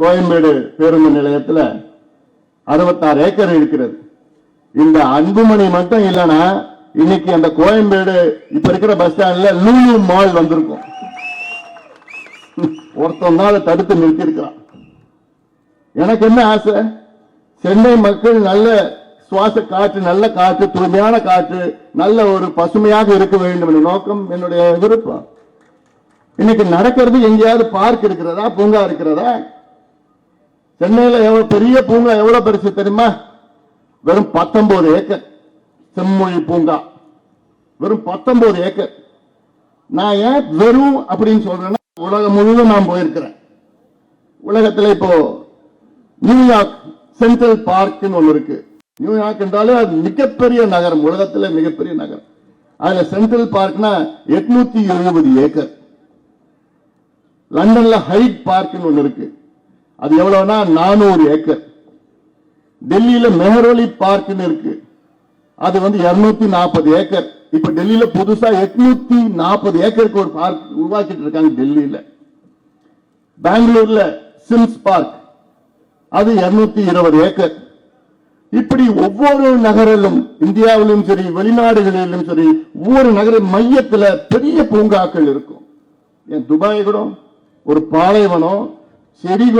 கோயம்பேடு பேருந்து நிலையத்துல அறுபத்தாறு ஏக்கர் இருக்கிறது. இந்த அன்புமணி மட்டும் இல்லைன்னா இன்னைக்கு அந்த கோயம்பேடு இப்ப இருக்கிற பஸ் ஸ்டாண்ட்ல லூலு மால் வந்திருக்கும். ஒருத்தன் தான் அதை தடுத்து நிறுத்தியிருக்கிறான். எனக்கு என்ன ஆசை? சென்னை மக்கள் நல்ல சுவாச காற்று நல்ல காற்று தூய்மையான காற்று நல்ல ஒரு பசுமையாக இருக்க வேண்டும் என்ற நோக்கம் என்னுடைய விருப்பம். இன்னைக்கு நடக்கிறது எங்கேயாவது பார்க் இருக்கிறதா பூங்கா இருக்கிறதா? சென்னையில் எவ்வளோ பெரிய பூங்கா எவ்வளோ பெருசு தெரியுமா? வெறும் 19 ஏக்கர். செம்மொழி பூங்கா. வெறும் 19 ஏக்கர். நான் ஏன் வெறும் அப்படின்னு சொல்றேன்னா உலகம் முழுவதும் நான் போயிருக்கிறேன். உலகத்தில் இப்போ நியூயார்க் சென்ட்ரல் பார்க்னு ஒன்று இருக்கு. நியூயார்க் என்றாலே அது மிகப்பெரிய நகரம். உலகத்தில் மிகப்பெரிய நகரம். அதுல சென்ட்ரல் பார்க்னா எட்நூத்தி எழுபது ஏக்கர். லண்டன்ல ஹைட் பார்க்னு ஒன்று இருக்கு. அது எவ்வளவுனா நானூறு ஏக்கர். டெல்லியில மெஹரோலி பார்க்னு இருக்கு. அது வந்து 240 நாற்பது ஏக்கர். இப்ப டெல்லியில புதுசா எட்நூத்தி நாற்பது ஏக்கருக்கு ஒரு பார்க் உருவாக்கிட்டு இருக்காங்க டெல்லியில. பெங்களூர்ல சிம்ஸ் பார்க். அது 220 இருபது ஏக்கர். இப்படி ஒவ்வொரு நகரிலும் இந்தியாவிலும் சரி வெளிநாடுகளிலும் சரி ஒவ்வொரு நகர மையத்துல பெரிய பூங்காக்கள் இருக்கும். ஏன் துபாய் கூட ஒரு பாலைவனம் செடி